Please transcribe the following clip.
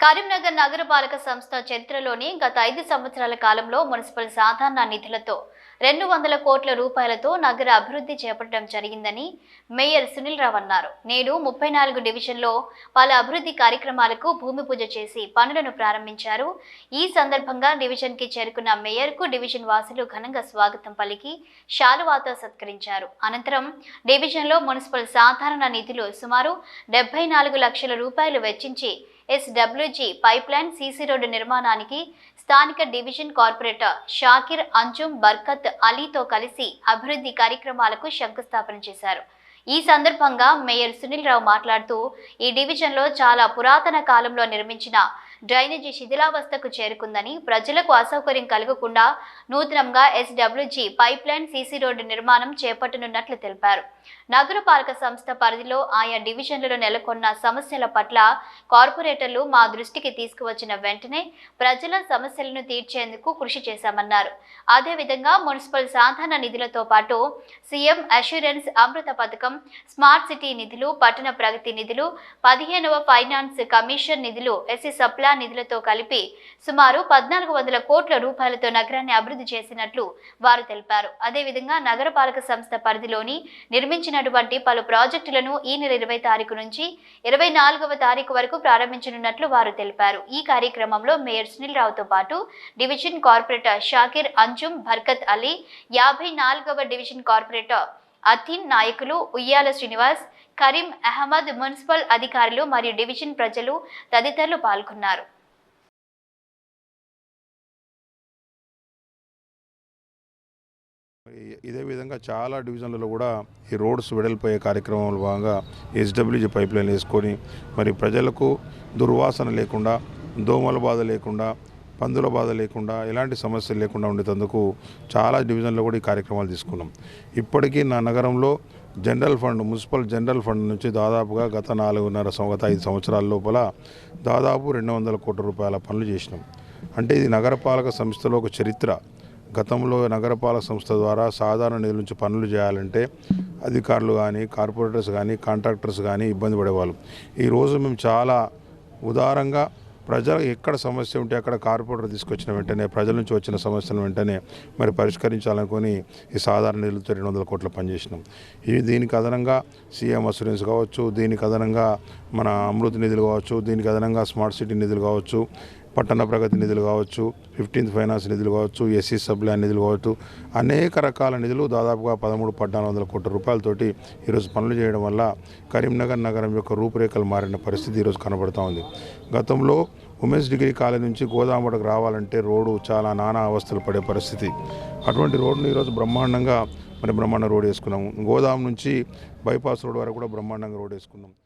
కరీంనగర్ నగరపాలక సంస్థ చరిత్రలోని గత ఐదు సంవత్సరాల కాలంలో మున్సిపల్ సాధారణ నిధులతో రెండు వందల కోట్ల రూపాయలతో నగర అభివృద్ధి చేపట్టడం జరిగిందని మేయర్ సునీల్ రావు అన్నారు. నేడు ముప్పై నాలుగు డివిజన్లో పలు అభివృద్ధి కార్యక్రమాలకు భూమి పూజ చేసి పనులను ప్రారంభించారు. ఈ సందర్భంగా డివిజన్కి చేరుకున్న మేయర్కు డివిజన్ వాసులు ఘనంగా స్వాగతం పలికి శాలువాతో సత్కరించారు. అనంతరం డివిజన్లో మున్సిపల్ సాధారణ నిధులు సుమారు డెబ్బై నాలుగు లక్షల రూపాయలు వెచ్చించి ఎస్డబ్ల్యూజీ పైప్లైన్ సీసీ రోడ్డు నిర్మాణానికి స్థానిక డివిజన్ కార్పొరేటర్ షాకిర్ అంజుమ్ బర్కత్ అలీతో కలిసి అభివృద్ధి కార్యక్రమాలకు శంకుస్థాపన చేశారు. ఈ సందర్భంగా మేయర్ సునీల్ రావు మాట్లాడుతూ ఈ డివిజన్లో చాలా పురాతన కాలంలో నిర్మించిన డ్రైనేజీ శిథిలావస్థకు చేరుకుందని ప్రజలకు అసౌకర్యం కలగకుండా నూతనంగా SWG pipeline CC road నిర్మాణం చేపట్టనున్నట్లు తెలిపారు. నగరపాలక సంస్థ పరిధిలో ఆయా డివిజన్లలో నెలకొన్న సమస్యల పట్ల కార్పొరేటర్లు మా దృష్టికి తీసుకువచ్చిన వెంటనే ప్రజల సమస్యలను తీర్చేందుకు కృషి చేశామన్నారు. అదేవిధంగా మున్సిపల్ సాధారణ నిధులతో పాటు సీఎం అష్యూరెన్స్ అమృత పథకం స్మార్ట్ సిటీ నిధులు పట్టణ ప్రగతి నిధులు పదిహేనవ ఫైనాన్స్ కమిషన్ నిధులు ఎస్సీ సప్లా నిధులతో కలిపి సుమారు పద్నాలుగు వందల కోట్ల రూపాయలతో నగరాన్ని అభివృద్ధి చేసినట్లు వారు తెలిపారు. అదేవిధంగా నగరపాలక సంస్థ పరిధిలోని నిర్మించినటువంటి పలు ప్రాజెక్టులను ఈ నెల ఇరవై తారీఖు నుంచి ఇరవై నాలుగవ తారీఖు వరకు ప్రారంభించనున్నట్లు వారు తెలిపారు. ఈ కార్యక్రమంలో మేయర్ సునీల్ రావుతో పాటు డివిజన్ కార్పొరేటర్ షాకిర్ అంజుమ్ బర్కత్ అలీ యాభై నాలుగవ డివిజన్ కార్పొరేటర్ అథిన్ నాయకులు ఉయ్యాల శ్రీనివాస్ కరీం అహ్మద్ మున్సిపల్ అధికారులు మరియు డివిజన్ ప్రజలు తదితరులు పాల్గొన్నారు. ఇదే విధంగా చాలా డివిజన్లలో కూడా ఈ రోడ్స్ వెడల్పోయే కార్యక్రమంలో భాగంగా ఎస్డబ్ల్యూజీ పైప్ లైన్ వేసుకొని మరి ప్రజలకు దుర్వాసన లేకుండా దోమల బాధ లేకుండా పందుల బాధ లేకుండా ఎలాంటి సమస్యలు లేకుండా ఉండేందుకు చాలా డివిజన్లో కూడా ఈ కార్యక్రమాలు తీసుకున్నాం. ఇప్పటికీ నా నగరంలో general fund municipal general fund నుంచి దాదాపుగా గత నాలుగున్నర గత ఐదు సంవత్సరాల లోపల దాదాపు రెండు వందల కోట్ల రూపాయల పనులు చేసినాం. అంటే ఇది నగరపాలక సంస్థలో ఒక చరిత్ర. గతంలో నగరపాలక సంస్థ ద్వారా సాధారణ నిధుల నుంచి పనులు చేయాలంటే అధికారులు కానీ కార్పొరేటర్స్ కానీ కాంట్రాక్టర్స్ కానీ ఇబ్బంది పడేవాళ్ళు. ఈరోజు మేము చాలా ఉదారంగా ప్రజలు ఎక్కడ సమస్య ఉంటే అక్కడ కార్పొరేటర్ తీసుకొచ్చిన వెంటనే ప్రజల నుంచి వచ్చిన సమస్యలను వెంటనే మరి పరిష్కరించాలనుకొని ఈ సాధారణ నిధులతో రెండు వందల కోట్ల పనిచేసినాం ఇవి దీనికి అదనంగా సీఎం అసూరెన్స్ కావచ్చు దీనికి అదనంగా మన అమృత్ నిధులు కావచ్చు దీనికి అదనంగా స్మార్ట్ సిటీ నిధులు కావచ్చు పట్టణ ప్రగతి నిధులు కావచ్చు ఫిఫ్టీన్త్ ఫైనాన్స్ నిధులు కావచ్చు ఎస్సీ సబ్లాన్ నిధులు కావచ్చు అనేక రకాల నిధులు దాదాపుగా పదమూడు పద్నాలుగు వందల కోట్ల రూపాయలతోటి ఈరోజు పనులు చేయడం వల్ల కరీంనగర్ నగరం యొక్క రూపురేఖలు మారిన పరిస్థితి ఈరోజు కనబడుతూ ఉంది. గతంలో ఉమెన్స్ డిగ్రీ కాలేజ్ నుంచి గోదాముడకు రావాలంటే రోడ్డు చాలా నానా అవస్థలు పడే పరిస్థితి. అటువంటి రోడ్డును ఈరోజు బ్రహ్మాండంగా మరి బ్రహ్మాండ రోడ్ వేసుకున్నాము. గోదాం నుంచి బైపాస్ రోడ్ వరకు కూడా బ్రహ్మాండంగా రోడ్ వేసుకున్నాం.